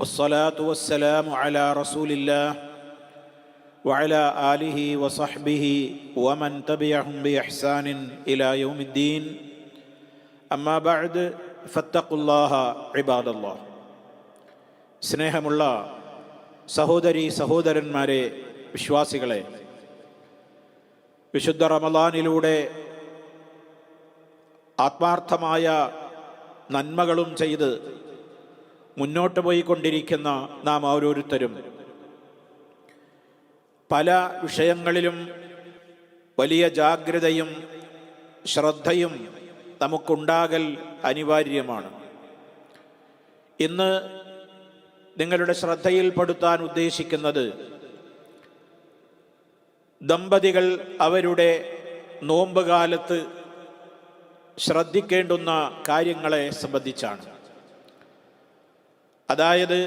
والصلاة والسلام على رسول الله وعلى آله وصحبه ومن تبعهم بإحسان إلى يوم الدين أما بعد فاتقوا الله عباد الله സ്നേഹമുള്ള സഹോദരി സഹോദരന്മാരെ വിശ്വാസികളെ വിശുദ്ധ റമദാനിലൂടെ ആത്മാർത്ഥമായ നന്മകളും ചെയ്ത് മുന്നോട്ട് പോയിക്കൊണ്ടിരിക്കുന്ന നാം ഓരോരുത്തരും. പല വിഷയങ്ങളിലും വലിയ ജാഗ്രതയും ശ്രദ്ധയും നമുക്കുണ്ടാകൽ അനിവാര്യമാണ്. ഇന്ന് നിങ്ങളുടെ ശ്രദ്ധയിൽപ്പെടുത്താൻ ഉദ്ദേശിക്കുന്നത് ദമ്പതികൾ അവരുടെ നോമ്പ് കാലത്ത് ശ്രദ്ധിക്കേണ്ടുന്ന കാര്യങ്ങളെ സംബന്ധിച്ചാണ്. അതായത്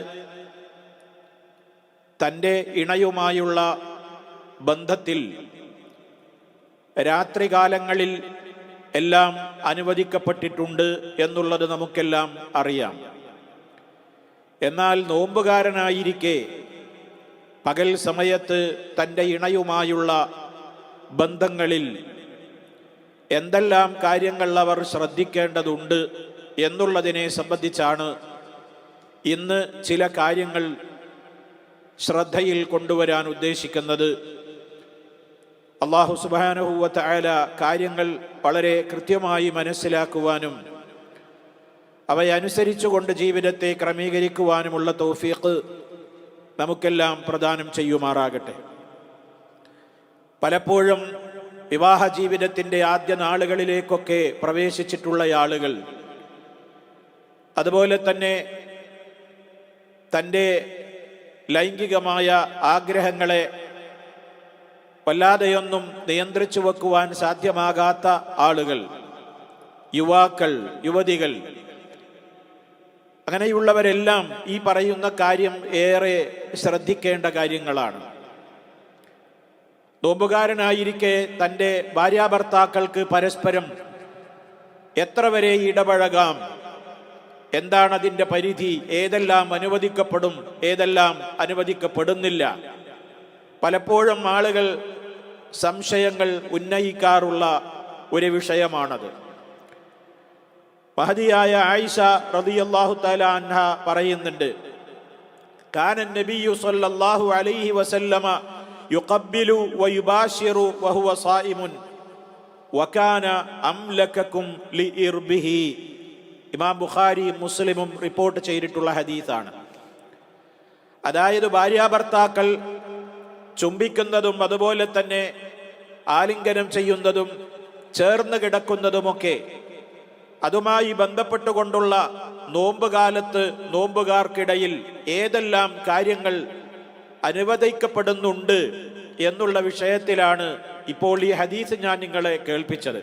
തന്റെ ഇണയുമായുള്ള ബന്ധത്തിൽ രാത്രികാലങ്ങളിൽ എല്ലാം അനുവദിക്കപ്പെട്ടിട്ടുണ്ട് എന്നുള്ളത് നമുക്കെല്ലാം അറിയാം. എന്നാൽ നോമ്പുകാരനായിരിക്കെ പകൽ സമയത്ത് തന്റെ ഇണയുമായുള്ള ബന്ധങ്ങളിൽ എന്തെല്ലാം കാര്യങ്ങൾ അവർ ശ്രദ്ധിക്കേണ്ടതുണ്ട് എന്നുള്ളതിനെ സംബന്ധിച്ചാണ് ഇന്ന് ചില കാര്യങ്ങൾ ശ്രദ്ധയിൽ കൊണ്ടുവരാൻ ഉദ്ദേശിക്കുന്നത് അള്ളാഹു സുബാനഹുവത്ത് ആയ കാര്യങ്ങൾ വളരെ കൃത്യമായി മനസ്സിലാക്കുവാനും അവയനുസരിച്ചുകൊണ്ട് ജീവിതത്തെ ക്രമീകരിക്കുവാനുമുള്ള തോഫീക്ക് നമുക്കെല്ലാം പ്രദാനം ചെയ്യുമാറാകട്ടെ. പലപ്പോഴും വിവാഹ ജീവിതത്തിന്റെ ആദ്യ നാളുകളിലേക്കൊക്കെ പ്രവേശിച്ചിട്ടുള്ള ആളുകൾ അതുപോലെ തന്നെ തന്റെ ലൈംഗികമായ ആഗ്രഹങ്ങളെ വല്ലാതെയൊന്നും നിയന്ത്രിച്ചു വെക്കുവാൻ സാധ്യമാകാത്ത ആളുകൾ യുവാക്കൾ യുവതികൾ. അങ്ങനെയുള്ളവരെല്ലാം ഈ പറയുന്ന കാര്യം ഏറെ ശ്രദ്ധിക്കേണ്ട കാര്യങ്ങളാണ്. നോമ്പുകാരനായിരിക്കെ തന്റെ ഭാര്യാഭർത്താക്കൾക്ക് പരസ്പരം എത്ര വരെ ഇടപഴകാം? എന്താണ് അതിന്റെ പരിധി? ഏതെല്ലാം അനുവദിക്കപ്പെടും? ഏതെല്ലാം അനുവദിക്കപ്പെടുന്നില്ല? പലപ്പോഴും ആളുകൾ സംശയങ്ങൾ ഉന്നയിക്കാറുള്ള ഒരു വിഷയമാണത്. മഹതിയായ ആയിഷ റളിയല്ലാഹു തല അൻഹ പറയുന്നുണ്ട് കാന നബിയു സല്ലല്ലാഹു അലൈഹി വസല്ലമ യുഖബ്ബിലു വയുബാശിറു വഹുവ സായിമുൻ വകാന അംലകക്കും ലിഇർബിഹി. ഇമാം ബുഖാരി മുസ്ലിമും റിപ്പോർട്ട് ചെയ്തിട്ടുള്ള ഹദീസാണ്. അതായത് ഭാര്യാഭർത്താക്കൾ ചുംബിക്കുന്നതും അതുപോലെ തന്നെ ആലിംഗനം ചെയ്യുന്നതും ചേർന്ന് കിടക്കുന്നതുമൊക്കെ അതുമായി ബന്ധപ്പെട്ടുകൊണ്ടുള്ള നോമ്പുകാലത്ത് നോമ്പുകാർക്കിടയിൽ ഏതെല്ലാം കാര്യങ്ങൾ അനുവദിക്കപ്പെടുന്നുണ്ട് എന്നുള്ള വിഷയത്തിലാണ് ഇപ്പോൾ ഈ ഹദീസ് ഞാൻ നിങ്ങളെ കേൾപ്പിച്ചത്.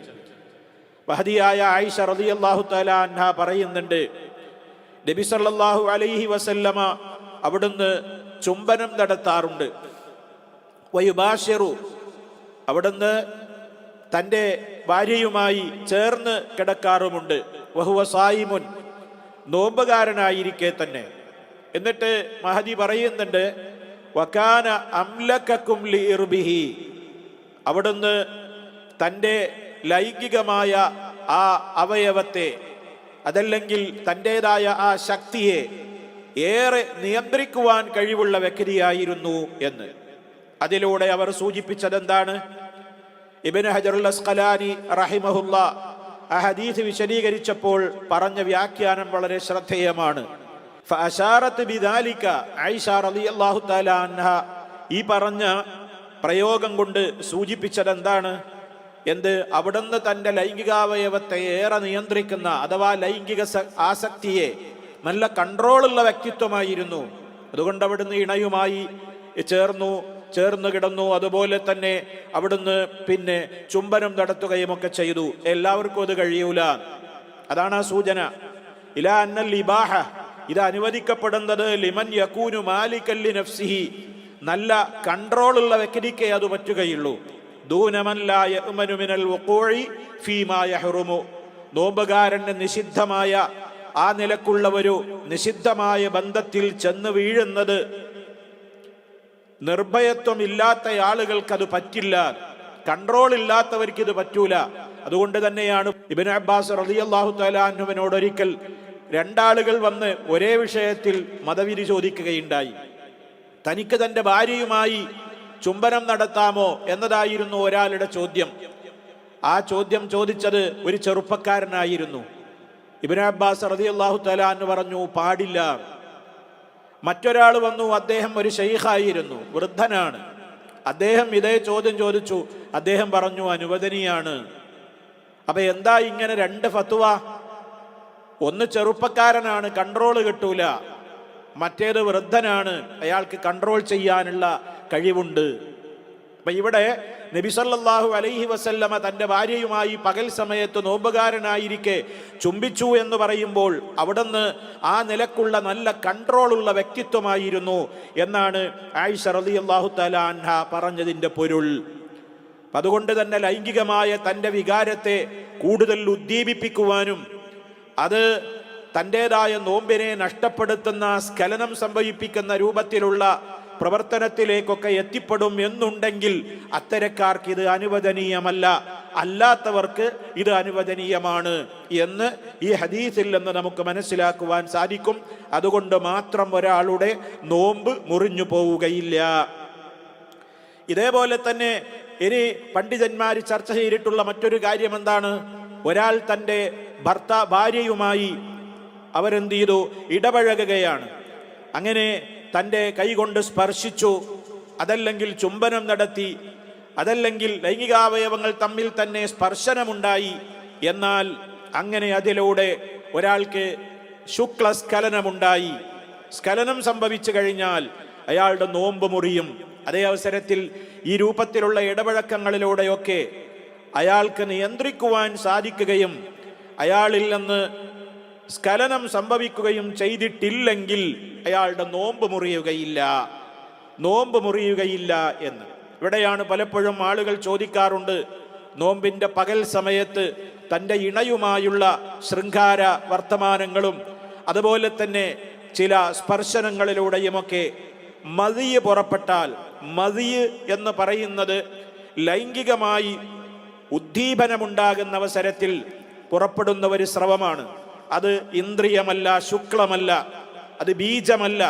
മഹദിയായ ആയിഷ റളിയല്ലാഹു തആല അൻഹ പറയുന്നുണ്ട്. നബി സല്ലല്ലാഹു അലൈഹി വസല്ലമ അവിടുന്ന് ചുംബനം നടത്താറുണ്ട്. വയുബാഷിറു അവിടുന്ന് തന്റെ ഭാര്യയുമായി ചേർന്ന് കിടക്കാറുമുണ്ട്. വഹുവ സായിമുൻ നോമ്പുകാരനായിരിക്കെ തന്നെ. എന്നിട്ട് മഹദി പറയുന്നുണ്ട് വക്കാന അംലക്കും അവിടുന്ന് തന്റെ ലൈംഗികമായ ആ അവയവത്തെ അതല്ലെങ്കിൽ തന്റെതായ ആ ശക്തിയെ ഏറെ നിയന്ത്രിക്കുവാൻ കഴിവുള്ള വ്യക്തിയായിരുന്നു എന്ന്. അതിലൂടെ അവർ സൂചിപ്പിച്ചത് എന്താണ് ഇബിന് ഹജറുൽ അസ്കലാനി റഹിമഹുല്ല ആ ഹദീസ് വിശദീകരിച്ചപ്പോൾ പറഞ്ഞ വ്യാഖ്യാനം വളരെ ശ്രദ്ധേയമാണ്. ഈ പറഞ്ഞ പ്രയോഗം കൊണ്ട് സൂചിപ്പിച്ചത് എന്താണ് എന്ത്? അവിടുന്ന് തന്റെ ലൈംഗികാവയവത്തെ ഏറെ നിയന്ത്രിക്കുന്ന അഥവാ ലൈംഗിക ആസക്തിയെ നല്ല കൺട്രോളുള്ള വ്യക്തിത്വമായിരുന്നു. അതുകൊണ്ട് അവിടുന്ന് ഇണയുമായി ചേർന്നു ചേർന്ന് കിടന്നു. അതുപോലെ തന്നെ അവിടുന്ന് പിന്നെ ചുംബനം നടത്തുകയും ഒക്കെ ചെയ്തു. എല്ലാവർക്കും അത് കഴിയൂല. അതാണ് ആ സൂചന. ഇലാ അന്നൽ ഇബാഹ. ഇത് അനുവദിക്കപ്പെടുന്നത് ലിമൻ യക്കൂനു മാലിക്കല്ലി നഫ്സിഹി. നല്ല കൺട്രോളുള്ള വ്യക്തിക്കേ അത് പറ്റുകയുള്ളൂ. നോമ്പുകാരന് നിഷിദ്ധമായ ആ നിലക്കുള്ള ഒരു നിഷിദ്ധമായ ബന്ധത്തിൽ ചെന്ന് വീഴുന്നത് നിർഭയത്വം ഇല്ലാത്ത ആളുകൾക്ക് അത് പറ്റില്ല. കൺട്രോൾ ഇല്ലാത്തവർക്ക് ഇത് പറ്റൂല. അതുകൊണ്ട് തന്നെയാണ് ഇബിൻ അബ്ബാസ് റളിയല്ലാഹു തലാഹുവിനോട് ഒരിക്കൽ രണ്ടാളുകൾ വന്ന് ഒരേ വിഷയത്തിൽ മതവിധി ചോദിക്കുകയുണ്ടായി. തനിക്ക് തന്റെ ഭാര്യയുമായി ചുംബനം നടത്താമോ എന്നതായിരുന്നു ഒരാളുടെ ചോദ്യം. ആ ചോദ്യം ചോദിച്ചത് ഒരു ചെറുപ്പക്കാരനായിരുന്നു. ഇബിൻ അബ്ബാസ് റതി അള്ളാഹു തല എന്ന് പറഞ്ഞു പാടില്ല. മറ്റൊരാൾ വന്നു അദ്ദേഹം ഒരു ഷെയ്ഖായിരുന്നു വൃദ്ധനാണ്. അദ്ദേഹം ഇതേ ചോദ്യം ചോദിച്ചു അദ്ദേഹം പറഞ്ഞു അനുവദനീയാണ്. അപ്പൊ എന്താ ഇങ്ങനെ രണ്ട് ഫത്തുവ ഒന്ന് ചെറുപ്പക്കാരനാണ് കൺട്രോൾ കിട്ടൂല. മറ്റേത് വൃദ്ധനാണ് അയാൾക്ക് കൺട്രോൾ ചെയ്യാനുള്ള കഴിവുണ്ട്. അപ്പൊ ഇവിടെ നബിസല്ലാഹു അലൈഹി വസല്ലമ തന്റെ ഭാര്യയുമായി പകൽ സമയത്ത് നോമ്പുകാരനായിരിക്കെ ചുംബിച്ചു എന്ന് പറയുമ്പോൾ അവിടുന്ന് ആ നിലക്കുള്ള നല്ല കൺട്രോളുള്ള വ്യക്തിത്വമായിരുന്നു എന്നാണ് ആയിഷ റളിയല്ലാഹു അള്ളാഹു തലാൻഹ പറഞ്ഞതിന്റെ പൊരുൾ. അതുകൊണ്ട് തന്നെ ലൈംഗികമായ തന്റെ വികാരത്തെ കൂടുതൽ ഉദ്ദീപിപ്പിക്കുവാനും അത് തന്റെതായ നോമ്പിനെ നഷ്ടപ്പെടുത്തുന്ന സ്ഖലനം സംഭവിപ്പിക്കുന്ന രൂപത്തിലുള്ള പ്രവർത്തനത്തിലേക്കൊക്കെ എത്തിപ്പെടും എന്നുണ്ടെങ്കിൽ അത്തരക്കാർക്ക് ഇത് അനുവദനീയമല്ല. അല്ലാത്തവർക്ക് ഇത് അനുവദനീയമാണ് എന്ന് ഈ ഹദീസിൽ നിന്ന് നമുക്ക് മനസ്സിലാക്കുവാൻ സാധിക്കും. അതുകൊണ്ട് മാത്രം ഒരാളുടെ നോമ്പ് മുറിഞ്ഞു പോവുകയില്ല. ഇതേപോലെ തന്നെ ഇനി പണ്ഡിതന്മാർ ചർച്ച ചെയ്തിട്ടുള്ള മറ്റൊരു കാര്യം എന്താണ് ഒരാൾ തന്റെ ഭർത്ത ഭാര്യയുമായി അവരെന്ത് ചെയ്തു? ഇടപഴകുകയാണ്. അങ്ങനെ തന്റെ കൈകൊണ്ട് സ്പർശിച്ചു. അതല്ലെങ്കിൽ ചുംബനം നടത്തി. അതല്ലെങ്കിൽ ലൈംഗികാവയവങ്ങൾ തമ്മിൽ തന്നെ സ്പർശനമുണ്ടായി. എന്നാൽ അങ്ങനെ അതിലൂടെ ഒരാൾക്ക് ശുക്ലസ്ഖലനമുണ്ടായി. സ്ഖലനം സംഭവിച്ചു കഴിഞ്ഞാൽ അയാളുടെ നോമ്പ് മുറിയും അതേ അവസരത്തിൽ ഈ രൂപത്തിലുള്ള ഇടപഴക്കങ്ങളിലൂടെയൊക്കെ അയാൾക്ക് നിയന്ത്രിക്കുവാൻ സാധിക്കുകയും അയാളിൽ നിന്ന് സ്ഖലനം സംഭവിക്കുകയും ചെയ്തിട്ടില്ലെങ്കിൽ അയാളുടെ നോമ്പ് മുറിയുകയില്ല. നോമ്പ് മുറിയുകയില്ല എന്ന്. ഇവിടെയാണ് പലപ്പോഴും ആളുകൾ ചോദിക്കാറുണ്ട് നോമ്പിന്റെ പകൽ സമയത്ത് തന്റെ ഇണയുമായുള്ള ശൃംഗാര വർത്തമാനങ്ങളും അതുപോലെ തന്നെ ചില സ്പർശനങ്ങളിലൂടെയുമൊക്കെ മതിയ് പുറപ്പെട്ടാൽ മതിയ് എന്ന് പറയുന്നത് ലൈംഗികമായി ഉദ്ദീപനമുണ്ടാകുന്ന അവസരത്തിൽ പുറപ്പെടുന്ന ഒരു സ്രവമാണ്. അത് ഇന്ദ്രിയമല്ല ശുക്ലമല്ല അത് ബീജമല്ല.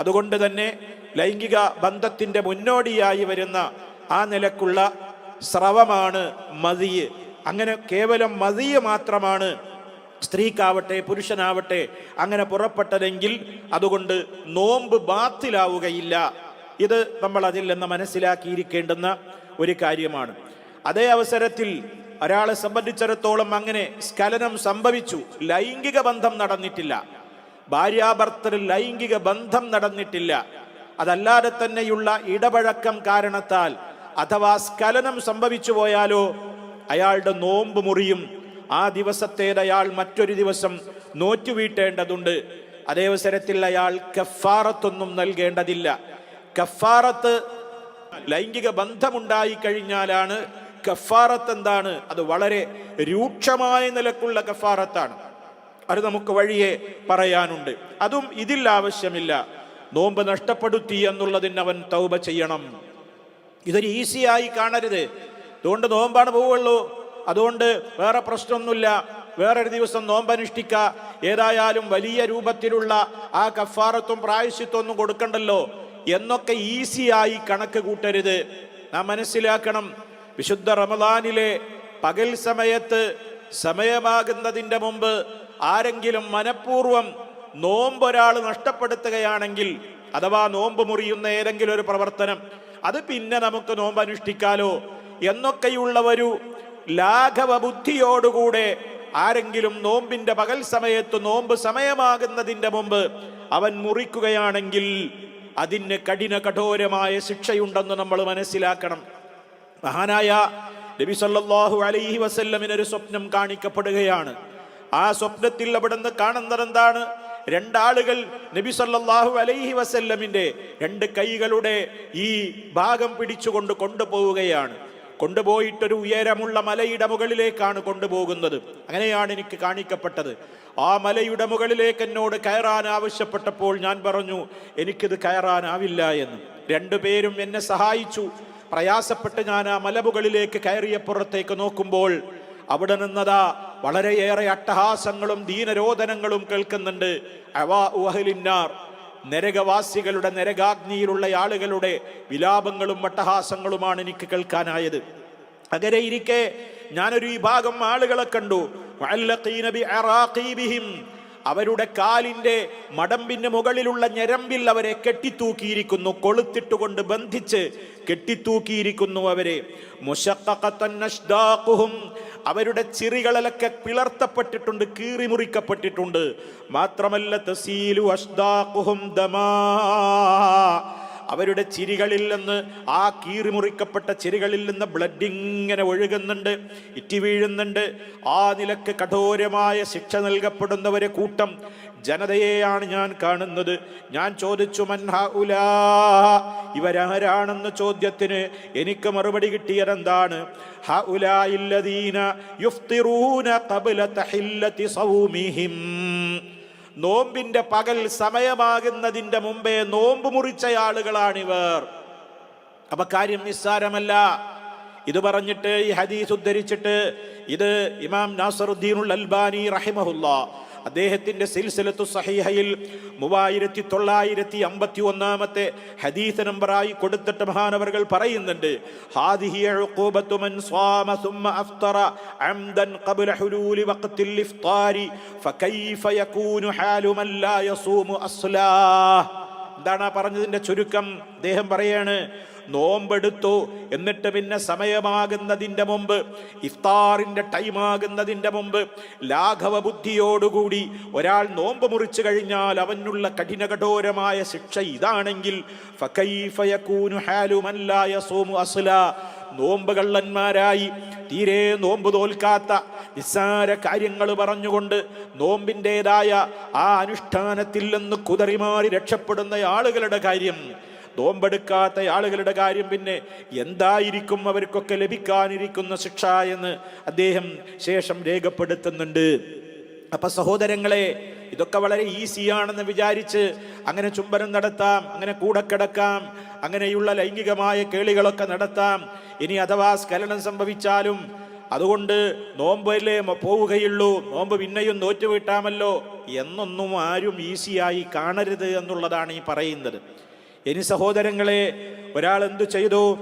അതുകൊണ്ട് തന്നെ ലൈംഗിക ബന്ധത്തിന്റെ മുന്നോടിയായി വരുന്ന ആ നിലക്കുള്ള സ്രവമാണ് മതിയ് അങ്ങനെ കേവലം മതിയ് മാത്രമാണ് സ്ത്രീക്കാവട്ടെ പുരുഷനാവട്ടെ അങ്ങനെ പുറപ്പെട്ടതെങ്കിൽ അതുകൊണ്ട് നോമ്പ് ബാത്തിലാവുകയില്ല. ഇത് നമ്മൾ അതിൽ നിന്ന് മനസ്സിലാക്കിയിരിക്കേണ്ടുന്ന ഒരു കാര്യമാണ്. അതേ അവസരത്തിൽ ഒരാളെ സംബന്ധിച്ചിടത്തോളം അങ്ങനെ സ്കലനം സംഭവിച്ചു. ലൈംഗിക ബന്ധം നടന്നിട്ടില്ല. ഭാര്യാഭർത്തർ ലൈംഗിക ബന്ധം നടന്നിട്ടില്ല. അതല്ലാതെ തന്നെയുള്ള ഇടപഴക്കം കാരണത്താൽ അഥവാ സ്കലനം സംഭവിച്ചു പോയാലോ അയാളുടെ നോമ്പ് മുറിയും ആ ദിവസത്തേത് അയാൾ മറ്റൊരു ദിവസം നോറ്റുവീട്ടേണ്ടതുണ്ട്. അതേ അവസരത്തിൽ അയാൾ കഫാറത്തൊന്നും നൽകേണ്ടതില്ല. കഫാറത്ത് ലൈംഗിക ബന്ധമുണ്ടായി കഴിഞ്ഞാലാണ് കഫാറത്ത് എന്താണ് അത് വളരെ രൂക്ഷമായ നിലക്കുള്ള കഫാറത്താണ് അത് നമുക്ക് വഴിയെ പറയാനുണ്ട്. അതും ഇതിൽ ആവശ്യമില്ല. നോമ്പ് നഷ്ടപ്പെടുത്തി എന്നുള്ളതിന് അവൻ തൗബ ചെയ്യണം. ഇതൊരു ഈസിയായി കാണരുത്. അതുകൊണ്ട് നോമ്പാണ് പോവുള്ളൂ. അതുകൊണ്ട് വേറെ പ്രശ്നമൊന്നുമില്ല. വേറൊരു ദിവസം നോമ്പനുഷ്ഠിക്ക ഏതായാലും വലിയ രൂപത്തിലുള്ള ആ കഫാറത്തും പ്രായശ്യത്വം ഒന്നും കൊടുക്കണ്ടല്ലോ. എന്നൊക്കെ ഈസിയായി കണക്ക് കൂട്ടരുത്. നാം മനസ്സിലാക്കണം. വിശുദ്ധ റമദാനിലെ പകൽ സമയത്ത് സമയമാകുന്നതിന്റെ മുമ്പ് ആരെങ്കിലും മനഃപൂർവം നോമ്പ് ഒരാൾ നഷ്ടപ്പെടുത്തുകയാണെങ്കിൽ അഥവാ നോമ്പ് മുറിയുന്ന ഏതെങ്കിലും ഒരു പ്രവർത്തനം അത് പിന്നെ നമുക്ക് നോമ്പ് അനുഷ്ഠിക്കാലോ എന്നൊക്കെയുള്ള ഒരു ലാഘവ ബുദ്ധിയോടുകൂടെ ആരെങ്കിലും നോമ്പിന്റെ പകൽ സമയത്ത് നോമ്പ് സമയമാകുന്നതിന്റെ മുമ്പ് അവൻ മുറിക്കുകയാണെങ്കിൽ അതിന് കഠിന കഠോരമായ ശിക്ഷയുണ്ടെന്ന് നമ്മൾ മനസ്സിലാക്കണം. മഹാനായ നബി സല്ലല്ലാഹു അലൈഹി വസല്ലമിന് ഒരു സ്വപ്നം കാണിക്കപ്പെടുകയാണ്. ആ സ്വപ്നത്തിൽ അവിടുന്ന് കാണുന്നത് എന്താണ് രണ്ടാളുകൾ നബി സല്ലല്ലാഹു അലൈഹി വസല്ലമിന്റെ രണ്ട് കൈകളുടെ ഈ ഭാഗം പിടിച്ചുകൊണ്ട് കൊണ്ടുപോവുകയാണ്. കൊണ്ടുപോയിട്ടൊരു ഉയരമുള്ള മലയുടെ മുകളിലേക്കാണ് കൊണ്ടുപോകുന്നത്. അങ്ങനെയാണ് എനിക്ക് കാണിക്കപ്പെട്ടത്. ആ മലയുടെ മുകളിലേക്ക് എന്നോട് കയറാൻ ആവശ്യപ്പെട്ടപ്പോൾ ഞാൻ പറഞ്ഞു എനിക്കിത് കയറാനാവില്ല എന്ന്. രണ്ടുപേരും എന്നെ സഹായിച്ചു. പ്രയാസപ്പെട്ട് ഞാൻ ആ മലമുകളിലേക്ക് കയറിയപ്പുറത്തേക്ക് നോക്കുമ്പോൾ അവിടെ നിന്നതാ വളരെയേറെ അട്ടഹാസങ്ങളും ദീനരോധനങ്ങളും കേൾക്കുന്നുണ്ട്. അവാ ഉഹലിന്നാർ. നരകവാസികളുടെ നരകാഗ്നിയിലുള്ള ആളുകളുടെ വിലാപങ്ങളും അട്ടഹാസങ്ങളുമാണ് എനിക്ക് കേൾക്കാനായത്. അങ്ങനെ ഇരിക്കെ ഞാനൊരു വിഭാഗം ആളുകളെ കണ്ടു. അവരുടെ കാലിന്റെ മടമ്പിന് മുകളിലുള്ള ഞരമ്പിൽ അവരെ കെട്ടിത്തൂക്കിയിരിക്കുന്നു. കൊളുത്തിട്ടുകൊണ്ട് ബന്ധിച്ച് കെട്ടിത്തൂക്കിയിരിക്കുന്നു അവരെ. അവരുടെ ചിറികളിലൊക്കെ പിളർത്തപ്പെട്ടിട്ടുണ്ട് കീറിമുറിക്കപ്പെട്ടിട്ടുണ്ട്. മാത്രമല്ല തസീലു അഷ്ദാഖുഹും ദമാ. അവരുടെ ചിരികളിൽ നിന്ന് ആ കീറിമുറിക്കപ്പെട്ട ചിരികളിൽ നിന്ന് ബ്ലഡ് ഇങ്ങനെ ഒഴുകുന്നുണ്ട് ഇറ്റി വീഴുന്നുണ്ട്. ആ നിലയ്ക്ക് കഠോരമായ ശിക്ഷ നൽകപ്പെടുന്നവരെ കൂട്ടം ജനതയെയാണ് ഞാൻ കാണുന്നത്. ഞാൻ ചോദിച്ചു മൻഹ ഉലാ ഇവരാരാണെന്ന ചോദ്യത്തിന് എനിക്ക് മറുപടി കിട്ടിയതെന്താണ് ഹ ഉലായില്ലദീന യുഫ്തിറൂന സൗമിഹിം. നോമ്പിന്റെ പകൽ സമയമാകുന്നതിന്റെ മുമ്പേ നോമ്പ് മുറിച്ച ആളുകളാണിവർ. അപ്പൊ കാര്യം നിസ്സാരമല്ല. ഇത് പറഞ്ഞിട്ട് ഈ ഹദീസ് ഉദ്ധരിച്ചിട്ട് ഇത് ഇമാം നാസറുദ്ദീനുൽ അൽബാനി റഹിമഹുല്ല അദ്ദേഹത്തിന്റെ സിൽസിലത്തു സഹിഹയിൽ മൂവായിരത്തി തൊള്ളായിരത്തി അമ്പത്തി ഒന്നാമത്തെ ഹദീസ് നമ്പറായി കൊടുത്തിട്ട് മഹാനവറുകൾ പറയുന്നുണ്ട് എന്താണ് പറഞ്ഞതിന്റെ ചുരുക്കം? അദ്ദേഹം പറയാണ് നോമ്പെടുത്തു. എന്നിട്ട് പിന്നെ സമയമാകുന്നതിന്റെ മുമ്പ് ഇഫ്താറിന്റെ ടൈമാകുന്നതിന്റെ മുമ്പ് ലാഘവ ബുദ്ധിയോടുകൂടി ഒരാൾ നോമ്പ് മുറിച്ചു കഴിഞ്ഞാൽ അവനുള്ള കഠിനകഠോരമായ ശിക്ഷ ഇതാണെങ്കിൽ ഫകൈഫ യകൂനു ഹാലു മൻ യസൂമു അസ്ലാ. നോമ്പ് കള്ളന്മാരായി തീരെ നോമ്പ് തോൽക്കാത്ത നിസ്സാര കാര്യങ്ങൾ പറഞ്ഞുകൊണ്ട് നോമ്പിന്റെതായ ആ അനുഷ്ഠാനത്തിൽ നിന്ന് കുതറിമാറി രക്ഷപ്പെടുന്ന ആളുകളുടെ കാര്യം നോമ്പെടുക്കാത്ത ആളുകളുടെ കാര്യം പിന്നെ എന്തായിരിക്കും അവർക്കൊക്കെ ലഭിക്കാനിരിക്കുന്ന ശിക്ഷ എന്ന് അദ്ദേഹം ശേഷം രേഖപ്പെടുത്തുന്നുണ്ട്. അപ്പൊ സഹോദരങ്ങളെ ഇതൊക്കെ വളരെ ഈസിയാണെന്ന് വിചാരിച്ച് അങ്ങനെ ചുംബനം നടത്താം അങ്ങനെ കൂടെ കിടക്കാം അങ്ങനെയുള്ള ലൈംഗികമായ കേളികളൊക്കെ നടത്താം. ഇനി അഥവാ സ്ഖലനം സംഭവിച്ചാലും അതുകൊണ്ട് നോമ്പല്ലേ പോവുകയുള്ളൂ നോമ്പ് പിന്നെയും നോറ്റുവീട്ടാമല്ലോ എന്നൊന്നും ആരും ഈസിയായി കാണരുത് എന്നുള്ളതാണ് ഈ പറയുന്നത്. ഇനി സഹോദരങ്ങളെ ഒരാൾ എന്തു ചെയ്തു?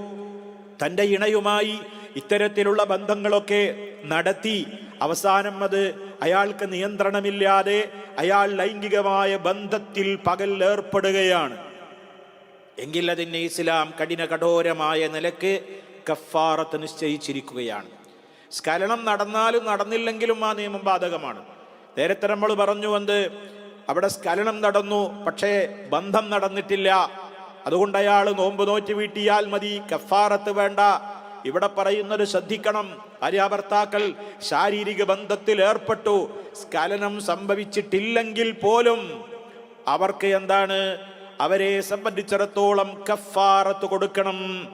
തന്റെ ഇണയുമായി ഇത്തരത്തിലുള്ള ബന്ധങ്ങളൊക്കെ നടത്തി. അവസാനം അത് അയാൾക്ക് നിയന്ത്രണമില്ലാതെ അയാൾ ലൈംഗികമായ ബന്ധത്തിൽ പകൽ ഏർപ്പെടുകയാണ്. എങ്കിൽ അതിന്റെ ഇസ്ലാം കഠിന കഠോരമായ നിലയ്ക്ക് കഫാറത്ത് നിശ്ചയിച്ചിരിക്കുകയാണ്. സ്കലനം നടന്നാലും നടന്നില്ലെങ്കിലും ആ നിയമം ബാധകമാണ്. നേരത്തെ നമ്മൾ പറഞ്ഞു വന്ന് അവിടെ സ്കലനം നടന്നു പക്ഷേ ബന്ധം നടന്നിട്ടില്ല. അതുകൊണ്ട് അയാൾ നോമ്പ് നോറ്റ് വീട്ടിയാൽ മതി കഫാറത്ത് വേണ്ട. ഇവിടെ പറയുന്നത് ശ്രദ്ധിക്കണം. ഭാര്യാഭർത്താക്കൾ ശാരീരിക ബന്ധത്തിൽ ഏർപ്പെട്ടു. സ്കലനം സംഭവിച്ചിട്ടില്ലെങ്കിൽ പോലും അവർക്ക് എന്താണ്? അവരെ സംബന്ധിച്ചിടത്തോളം കഫാറത്ത് കൊടുക്കണം.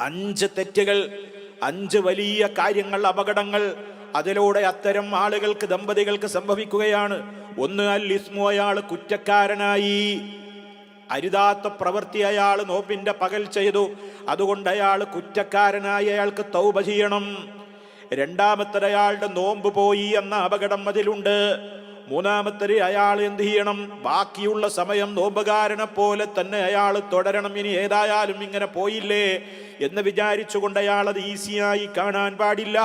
അഞ്ച് തെറ്റുകൾ അഞ്ച് വലിയ കാര്യങ്ങൾ അപകടങ്ങൾ അതിലൂടെ അത്തരം ആളുകൾക്ക് ദമ്പതികൾക്ക് സംഭവിക്കുകയാണ്. ഒന്ന് അൽ ഇസ്മു അയാൾ കുറ്റക്കാരനായി. അരുതാത്ത പ്രവൃത്തി അയാൾ നോമ്പിന്റെ പകൽ ചെയ്തു. അതുകൊണ്ട് അയാൾ കുറ്റക്കാരനായി അയാൾക്ക് തൗബ ചെയ്യണം. രണ്ടാമത്തത് അയാളുടെ നോമ്പ് പോയി എന്ന അപകടം അതിലുണ്ട്. മൂന്നാമത്തെ അയാൾ എന്ത് ചെയ്യണം? ബാക്കിയുള്ള സമയം നോമ്പുകാരനെ പോലെ തന്നെ അയാൾ തുടരണം. ഇനി ഏതായാലും ഇങ്ങനെ പോയില്ലേ എന്ന് വിചാരിച്ചുകൊണ്ട് അയാൾ അത് ഈസിയായി കാണാൻ പാടില്ല.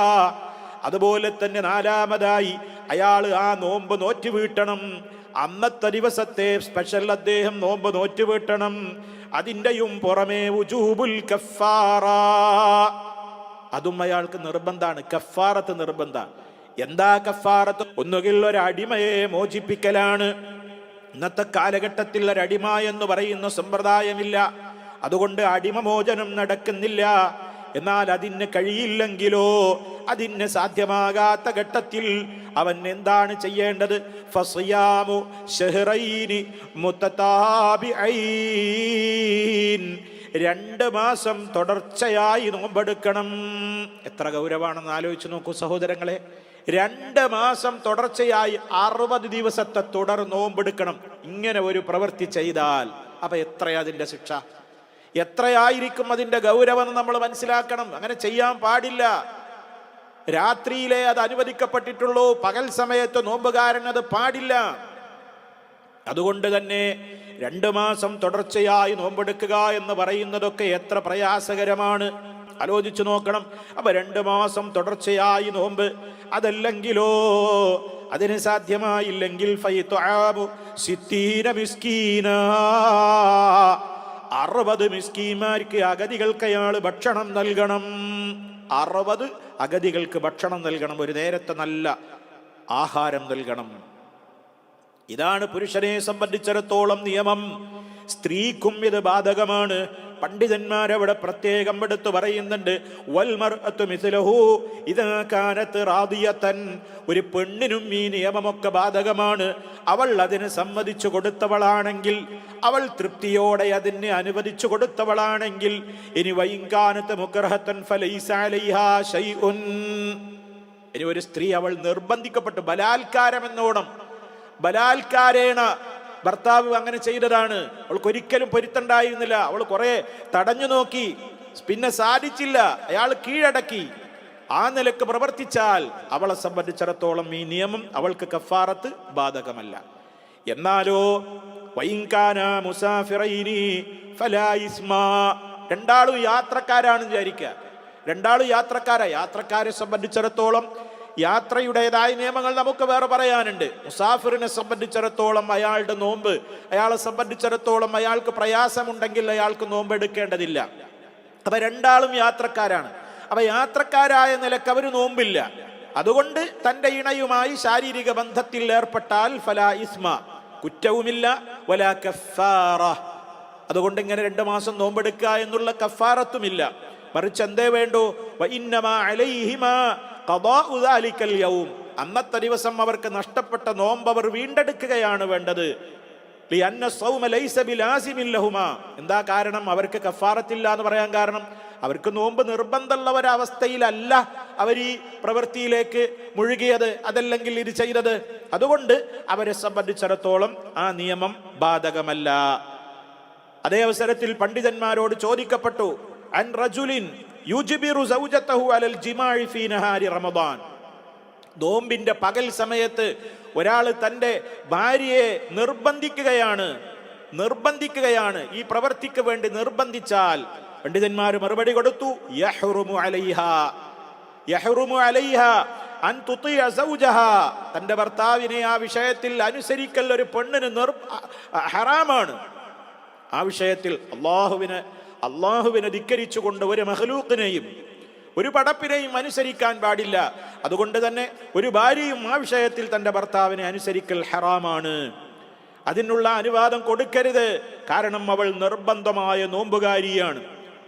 അതുപോലെ തന്നെ നാലാമതായി അയാൾ ആ നോമ്പ് നോറ്റ് വീട്ടണം. അന്നത്തെ ദിവസത്തെ സ്പെഷ്യൽ അദ്ദേഹം നോമ്പ് നോറ്റുവീട്ടണം. അതിന്റെയും പുറമേ ഉജൂബുൽ കഫാറ. അതും അയാൾക്ക് നിർബന്ധമാണ്. കഫാറത്ത് നിർബന്ധ എന്താ കഫാറത്ത്? ഒന്നുകിൽ ഒരു അടിമയെ മോചിപ്പിക്കലാണ്. ഇന്നത്തെ കാലഘട്ടത്തിൽ ഒരു അടിമ എന്ന് പറയുന്ന സമ്പ്രദായമില്ല. അതുകൊണ്ട് അടിമമോചനം നടക്കുന്നില്ല. എന്നാൽ അതിന് കഴിയില്ലെങ്കിലോ അതിന് സാധ്യമാകാത്ത ഘട്ടത്തിൽ അവൻ എന്താണ് ചെയ്യേണ്ടത്? രണ്ട് മാസം തുടർച്ചയായി നോമ്പെടുക്കണം. എത്ര ഗൗരവാണെന്ന് ആലോചിച്ച് നോക്കൂ സഹോദരങ്ങളെ. രണ്ട് മാസം തുടർച്ചയായി അറുപത് ദിവസത്തെ തുടർ നോമ്പെടുക്കണം. ഇങ്ങനെ ഒരു പ്രവൃത്തി ചെയ്താൽ അപ്പൊ എത്രയാ അതിന്റെ ശിക്ഷ? എത്രയായിരിക്കും അതിന്റെ ഗൗരവം നമ്മൾ മനസ്സിലാക്കണം. അങ്ങനെ ചെയ്യാൻ പാടില്ല. രാത്രിയിലെ അത് അനുവദിക്കപ്പെട്ടിട്ടുള്ളൂ. പകൽ സമയത്ത് നോമ്പുകാരൻ അത് പാടില്ല. അതുകൊണ്ട് തന്നെ രണ്ടു മാസം തുടർച്ചയായി നോമ്പെടുക്കുക എന്ന് പറയുന്നതൊക്കെ എത്ര പ്രയാസകരമാണ്. ആലോചിച്ചു നോക്കണം. അപ്പൊ രണ്ടു മാസം തുടർച്ചയായി നോമ്പ് അതല്ലെങ്കിലോ? അതിന് സാധ്യമായില്ലെങ്കിൽ ഫൈത്വആമു സിത്തീന മിസ്കീന. അറുപത് മിസ്കീമാർക്ക് അഗതികൾക്ക് അയാൾ ഭക്ഷണം നൽകണം. അറുപത് അഗതികൾക്ക് ഭക്ഷണം നൽകണം. ഒരു നേരത്തെ നല്ല ആഹാരം നൽകണം. ഇതാണ് പുരുഷനെ സംബന്ധിച്ചിടത്തോളം നിയമം. സ്ത്രീക്കും ഇത് ബാധകമാണ്. പണ്ഡിതന്മാരവിടെ പ്രത്യേകം എടുത്തു പറയുന്നുണ്ട്. ഒരു പെണ്ണിനും ഈ നിയമമൊക്കെ ബാധകമാണ്. അവൾ അതിന് സമ്മതിച്ചു കൊടുത്തവളാണെങ്കിൽ അവൾ തൃപ്തിയോടെ അതിന് അനുവദിച്ചു കൊടുത്തവളാണെങ്കിൽ ഇനി വൈകാനത്ത് മുക്രഹത്തൻ ഇനി ഒരു സ്ത്രീ അവൾ നിർബന്ധിക്കപ്പെട്ടു. ബലാത്കാരം എന്നോണം ബലാത്കാരേണ ഭർത്താവ് അങ്ങനെ ചെയ്തതാണ്. അവൾക്ക് ഒരിക്കലും പൊരുത്തണ്ടായിരുന്നില്ല. അവൾ കുറെ തടഞ്ഞു നോക്കി. പിന്നെ സാധിച്ചില്ല. അയാൾ കീഴടക്കി. ആ നിലയ്ക്ക് പ്രവർത്തിച്ചാൽ അവളെ സംബന്ധിച്ചിടത്തോളം ഈ നിയമം അവൾക്ക് കഫാറത്ത് ബാധകമല്ല. എന്നാലോ മുസാഫിറൈനി രണ്ടാളും യാത്രക്കാരാണ് വിചാരിക്കുക. രണ്ടാളും യാത്രക്കാരാ. യാത്രക്കാരെ സംബന്ധിച്ചിടത്തോളം യാത്രയുടേതായ നിയമങ്ങൾ നമുക്ക് വേറെ പറയാനുണ്ട്. മുസാഫിറിനെ സംബന്ധിച്ചിടത്തോളം അയാളുടെ നോമ്പ് അയാളെ സംബന്ധിച്ചിടത്തോളം അയാൾക്ക് പ്രയാസമുണ്ടെങ്കിൽ അയാൾക്ക് നോമ്പ് എടുക്കേണ്ടതില്ല. അപ്പൊ രണ്ടാളും യാത്രക്കാരാണ്. അപ്പൊ യാത്രക്കാരായ നിലയ്ക്ക് അവർ നോമ്പില്ല. അതുകൊണ്ട് തന്റെ ഇണയുമായി ശാരീരിക ബന്ധത്തിൽ ഏർപ്പെട്ടാൽ ഫലാ ഇസ്മ കുറ്റവുമില്ല വലാ കഫാറ അതുകൊണ്ട് ഇങ്ങനെ രണ്ട് മാസം നോമ്പെടുക്കുക എന്നുള്ള കഫാറത്തുമില്ല മറിച്ച് എന്തേ വേണ്ടു? വഇന്നമാ ഉദാലിക്കൽ ഖദാഉ ദാലിക്കൽ യൗം. അന്നത്തെ ദിവസം അവർക്ക് നഷ്ടപ്പെട്ട നോമ്പ് അവർ വീണ്ടെടുക്കുകയാണ് വേണ്ടത്. എന്താ കാരണം? അവർക്ക് കഫാറത്തില്ല എന്ന് പറയാൻ കാരണം. അവർക്ക് നോമ്പ് നിർബന്ധമുള്ള ഒരവസ്ഥയിലല്ല അവർ ഈ പ്രവൃത്തിയിലേക്ക് മുഴുകിയത് അതല്ലെങ്കിൽ ഇത് ചെയ്തത്. അതുകൊണ്ട് അവരെ സംബന്ധിച്ചിടത്തോളം ആ നിയമം ബാധകമല്ല. അതേ അവസരത്തിൽ പണ്ഡിതന്മാരോട് ചോദിക്കപ്പെട്ടു അൻ റജുലിൻ യുജിബിറു പകൽ സമയത്ത് ഒരാൾ തന്റെ ഭാര്യയെ നിർബന്ധിക്കുകയാണ് നിർബന്ധിക്കുകയാണ്. ഈ പ്രവർത്തിക്ക് വേണ്ടി നിർബന്ധിച്ചാൽ പണ്ഡിതന്മാർ മറുപടി കൊടുത്തു തന്റെ ഭർത്താവിനെ ആ വിഷയത്തിൽ അനുസരിക്കൽ ഒരു പെണ്ണിന് നിർ ഹറാമാണ്. ആ വിഷയത്തിൽ അള്ളാഹുവിന് അള്ളാഹുവിനെ ധിക്കരിച്ചുകൊണ്ട് ഒരു മഹലൂക്കിനെയും ഒരു പടപ്പിനെയും അനുസരിക്കാൻ പാടില്ല. അതുകൊണ്ട് തന്നെ ഒരു ഭാര്യയും ആ വിഷയത്തിൽ തന്റെ ഭർത്താവിനെ അനുസരിക്കൽ ഹറാമാണ്. അതിനുള്ള അനുവാദം കൊടുക്കരുത്. കാരണം അവൾ നിർബന്ധമായ നോമ്പുകാരിയാണ്.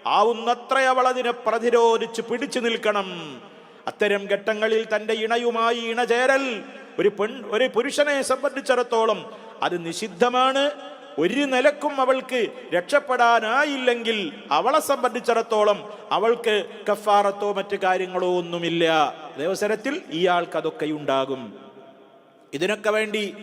ആവുന്നത്ര അവൾ അതിനെ പ്രതിരോധിച്ച് പിടിച്ചു നിൽക്കണം. അത്തരം ഘട്ടങ്ങളിൽ തന്റെ ഇണയുമായി ഇണചേരൽ. ഒരു പെൺ ഒരു പുരുഷനെ സംബന്ധിച്ചിടത്തോളം അത് നിഷിദ്ധമാണ്. ഒരു നിലക്കും അവൾക്ക് രക്ഷപ്പെടാനായില്ലെങ്കിൽ അവളെ സംബന്ധിച്ചിടത്തോളം അവൾക്ക് കഫാറത്തോ മറ്റു കാര്യങ്ങളോ ഒന്നുമില്ല. അതേവസരത്തിൽ ഇയാൾക്കതൊക്കെ ഉണ്ടാകും. ഇതിനൊക്കെ വേണ്ടി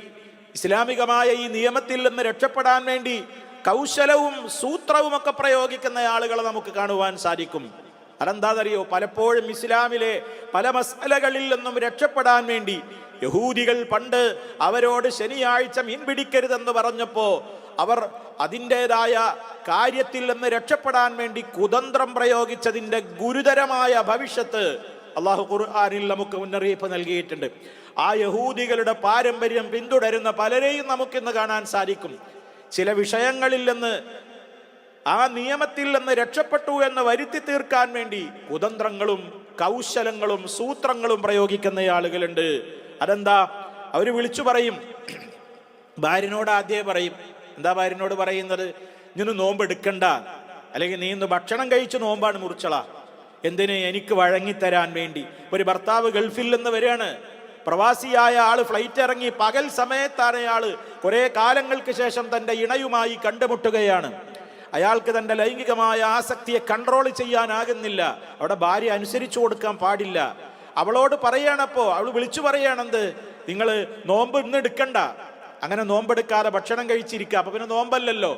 ഇസ്ലാമികമായ ഈ നിയമത്തിൽ നിന്ന് രക്ഷപ്പെടാൻ വേണ്ടി കൗശലവും സൂത്രവും ഒക്കെ പ്രയോഗിക്കുന്ന ആളുകളെ നമുക്ക് കാണുവാൻ സാധിക്കും. അതെന്താണെന്നറിയോ? പലപ്പോഴും ഇസ്ലാമിലെ പല മസലകളിൽ നിന്നും രക്ഷപ്പെടാൻ വേണ്ടി യഹൂദികൾ പണ്ട് അവരോട് ശനിയാഴ്ച മീൻ പിടിക്കരുതെന്ന് പറഞ്ഞപ്പോ അവർ അതിന്റെതായ കാര്യത്തിൽ നിന്ന് രക്ഷപ്പെടാൻ വേണ്ടി കുതന്ത്രം പ്രയോഗിച്ചതിന്റെ ഗുരുതരമായ ഭവിഷ്യത്ത് അള്ളാഹു ഖുർആാനിൽ നമുക്ക് മുന്നറിയിപ്പ് നൽകിയിട്ടുണ്ട്. ആ യഹൂദികളുടെ പാരമ്പര്യം പിന്തുടരുന്ന പലരെയും നമുക്കിന്ന് കാണാൻ സാധിക്കും. ചില വിഷയങ്ങളിൽ നിന്ന് ആ നിയമത്തിൽ നിന്ന് രക്ഷപ്പെട്ടു എന്ന് വരുത്തി തീർക്കാൻ വേണ്ടി കുതന്ത്രങ്ങളും കൗശലങ്ങളും സൂത്രങ്ങളും പ്രയോഗിക്കുന്ന ആളുകളുണ്ട്. അതെന്താ? അവർ വിളിച്ചു പറയും. ഭാര്യനോട് ആദ്യമേ പറയും എന്താ ഭാര്യനോട് പറയുന്നത്? ഇന്ന് നോമ്പ് എടുക്കണ്ട. അല്ലെങ്കിൽ നീ ഇന്ന് ഭക്ഷണം കഴിച്ച് നോമ്പാണ് മുറിച്ചള. എന്തിന് എനിക്ക് വഴങ്ങിത്തരാൻ വേണ്ടി? ഒരു ഭർത്താവ് ഗൾഫിൽ നിന്ന് വരികയാണ്. പ്രവാസിയായ ആൾ ഫ്ലൈറ്റ് ഇറങ്ങി പകൽ സമയത്താണ് അയാൾ കുറെ കാലങ്ങൾക്ക് ശേഷം തന്റെ ഇണയുമായി കണ്ടുമുട്ടുകയാണ്. അയാൾക്ക് തന്റെ ലൈംഗികമായ ആസക്തിയെ കൺട്രോൾ ചെയ്യാനാകുന്നില്ല. അവിടെ ഭാര്യ അനുസരിച്ചു കൊടുക്കാൻ പാടില്ല. അവളോട് പറയാണപ്പോ അവൾ വിളിച്ചു പറയണെന്ത് നിങ്ങൾ നോമ്പ് ഇന്ന് എടുക്കണ്ട. അങ്ങനെ നോമ്പെടുക്കാതെ ഭക്ഷണം കഴിച്ചിരിക്കുക. അപ്പൊ പിന്നെ നോമ്പല്ലല്ലോ.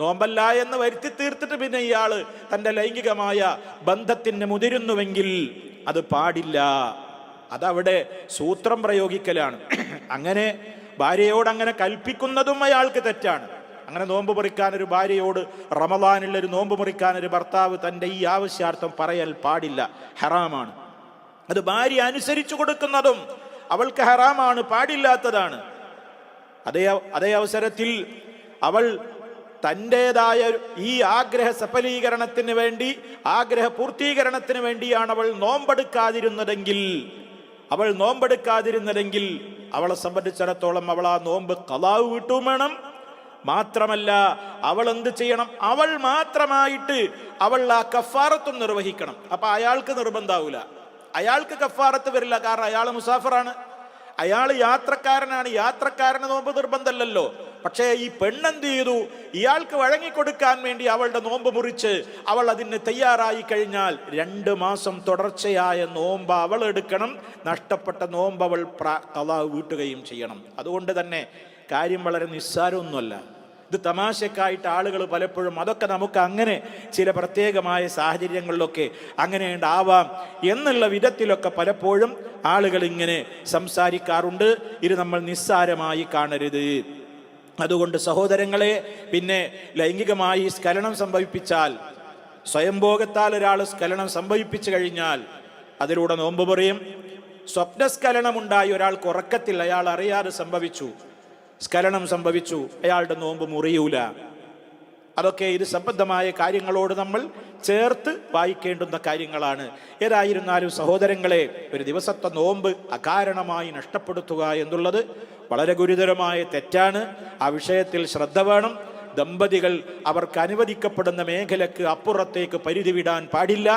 നോമ്പല്ല എന്ന് വരുത്തി തീർത്തിട്ട് പിന്നെ ഇയാൾ തന്റെ ലൈംഗികമായ ബന്ധത്തിന് മുതിരുന്നുവെങ്കിൽ അത് പാടില്ല. അതവിടെ സൂത്രം പ്രയോഗിക്കലാണ്. അങ്ങനെ ഭാര്യയോട് അങ്ങനെ കൽപ്പിക്കുന്നതും അയാൾക്ക് തെറ്റാണ്. അങ്ങനെ നോമ്പ് മുറിക്കാൻ ഒരു ഭാര്യയോട് റമദാനിൽ ഒരു നോമ്പ് മുറിക്കാൻ ഒരു ഭർത്താവ് തന്റെ ഈ ആവശ്യാർത്ഥം പറയാൻ പാടില്ല. ഹറാമാണ്. അത് ഭാര്യ അനുസരിച്ചു കൊടുക്കുന്നതും അവൾക്ക് ഹറാമാണ് പാടില്ലാത്തതാണ്. അതേ അതേ അവസരത്തിൽ അവൾ തന്റെതായ ഈ ആഗ്രഹ സഫലീകരണത്തിന് വേണ്ടി ആഗ്രഹ പൂർത്തീകരണത്തിന് വേണ്ടിയാണ് അവൾ നോമ്പെടുക്കാതിരുന്നതെങ്കിൽ അവൾ നോമ്പെടുക്കാതിരുന്നതെങ്കിൽ അവളെ സംബന്ധിച്ചിടത്തോളം അവൾ ആ നോമ്പ് കലാവ് വിട്ടും വേണം. മാത്രമല്ല അവൾ എന്ത് ചെയ്യണം? അവൾ മാത്രമായിട്ട് അവൾ ആ കഫാറത്തും നിർവഹിക്കണം. അപ്പൊ അയാൾക്ക് നിർബന്ധാവൂല. അയാൾക്ക് കഫാറത്ത് വരില്ല. കാരണം അയാൾ മുസാഫറാണ്. അയാൾ യാത്രക്കാരനാണ്. യാത്രക്കാരന് നോമ്പ് നിർബന്ധമല്ലല്ലോ. പക്ഷേ ഈ പെണ്ണെന്ത് ചെയ്തു ഇയാൾക്ക് വഴങ്ങിക്കൊടുക്കാൻ വേണ്ടി അവളുടെ നോമ്പ് മുറിച്ച് അവൾ അതിന് തയ്യാറായി കഴിഞ്ഞാൽ രണ്ട് മാസം തുടർച്ചയായ നോമ്പ് അവൾ എടുക്കണം. നഷ്ടപ്പെട്ട നോമ്പ് അവൾ കഥ വീട്ടുകയും ചെയ്യണം. അതുകൊണ്ട് തന്നെ കാര്യം വളരെ നിസ്സാരമൊന്നുമല്ല. ഇത് തമാശക്കായിട്ട് ആളുകൾ പലപ്പോഴും അതൊക്കെ നമുക്ക് അങ്ങനെ ചില പ്രത്യേകമായ സാഹചര്യങ്ങളിലൊക്കെ അങ്ങനെ ഉണ്ടാവാം എന്നുള്ള വിധത്തിലൊക്കെ പലപ്പോഴും ആളുകൾ ഇങ്ങനെ സംസാരിക്കാറുണ്ട്. ഇത് നമ്മൾ നിസ്സാരമായി കാണരുത്. അതുകൊണ്ട് സഹോദരങ്ങളെ പിന്നെ ലൈംഗികമായി സ്ഖലനം സംഭവിപ്പിച്ചാൽ സ്വയംഭോഗത്താൽ ഒരാൾ സ്ഖലനം സംഭവിപ്പിച്ചു കഴിഞ്ഞാൽ അതിലൂടെ നോമ്പ് പറയും സ്വപ്നസ്ഖലനമുണ്ടായി ഒരാൾക്ക് ഉറക്കത്തിൽ അയാൾ അറിയാതെ സംഭവിച്ചു. സ്ഖലനം സംഭവിച്ചു. അയാളുടെ നോമ്പ് മുറിയൂല. അതൊക്കെ ഇത് സംബന്ധമായ കാര്യങ്ങളോട് നമ്മൾ ചേർത്ത് വായിക്കേണ്ടുന്ന കാര്യങ്ങളാണ്. ഏതായിരുന്നാലും സഹോദരങ്ങളെ ഒരു ദിവസത്തെ നോമ്പ് അകാരണമായി നഷ്ടപ്പെടുത്തുക എന്നുള്ളത് വളരെ ഗുരുതരമായ തെറ്റാണ്. ആ വിഷയത്തിൽ ശ്രദ്ധ വേണം. ദമ്പതികൾ അവർക്ക് അനുവദിക്കപ്പെടുന്ന മേഖലക്ക് അപ്പുറത്തേക്ക് പരിധി വിടാൻ പാടില്ല.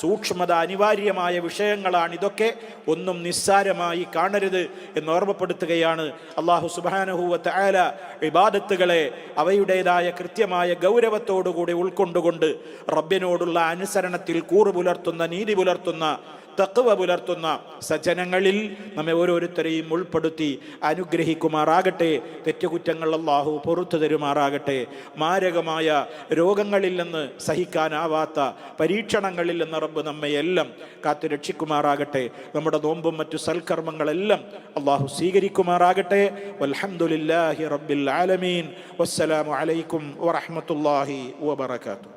സൂക്ഷ്മത അനിവാര്യമായ വിഷയങ്ങളാണ് ഇതൊക്കെ. ഒന്നും നിസ്സാരമായി കാണരുത് എന്ന് ഓർമ്മപ്പെടുത്തുകയാണ് അള്ളാഹു സുബാനഹുവത്ത് ആല വിവാദത്തുകളെ അവയുടേതായ കൃത്യമായ ഗൗരവത്തോടുകൂടി ഉൾക്കൊണ്ടുകൊണ്ട് റബ്ബിനോടുള്ള അനുസരണത്തിൽ കൂറു പുലർത്തുന്ന നീതി പുലർത്തുന്ന തക്കവ പുലർത്തുന്ന സജ്ജനങ്ങളിൽ നമ്മെ ഓരോരുത്തരെയും ഉൾപ്പെടുത്തി അനുഗ്രഹിക്കുമാറാകട്ടെ. തെറ്റുകുറ്റങ്ങൾ അള്ളാഹു പുറത്തു തരുമാറാകട്ടെ. മാരകമായ രോഗങ്ങളിൽ നിന്ന് സഹിക്കാനാവാത്ത പരീക്ഷണങ്ങളിൽ നിന്ന് റബ്ബ് നമ്മയെല്ലാം കാത്തു രക്ഷിക്കുമാറാകട്ടെ. നമ്മുടെ നോമ്പും മറ്റു സൽക്കർമ്മങ്ങളെല്ലാം അള്ളാഹു സ്വീകരിക്കുമാറാകട്ടെ. വൽഹംദുലില്ലാഹി റബ്ബിൽ ആലമീൻ. വസ്സലാമു അലൈക്കും വറഹ്മത്തുള്ളാഹി വബറകാതുഹു.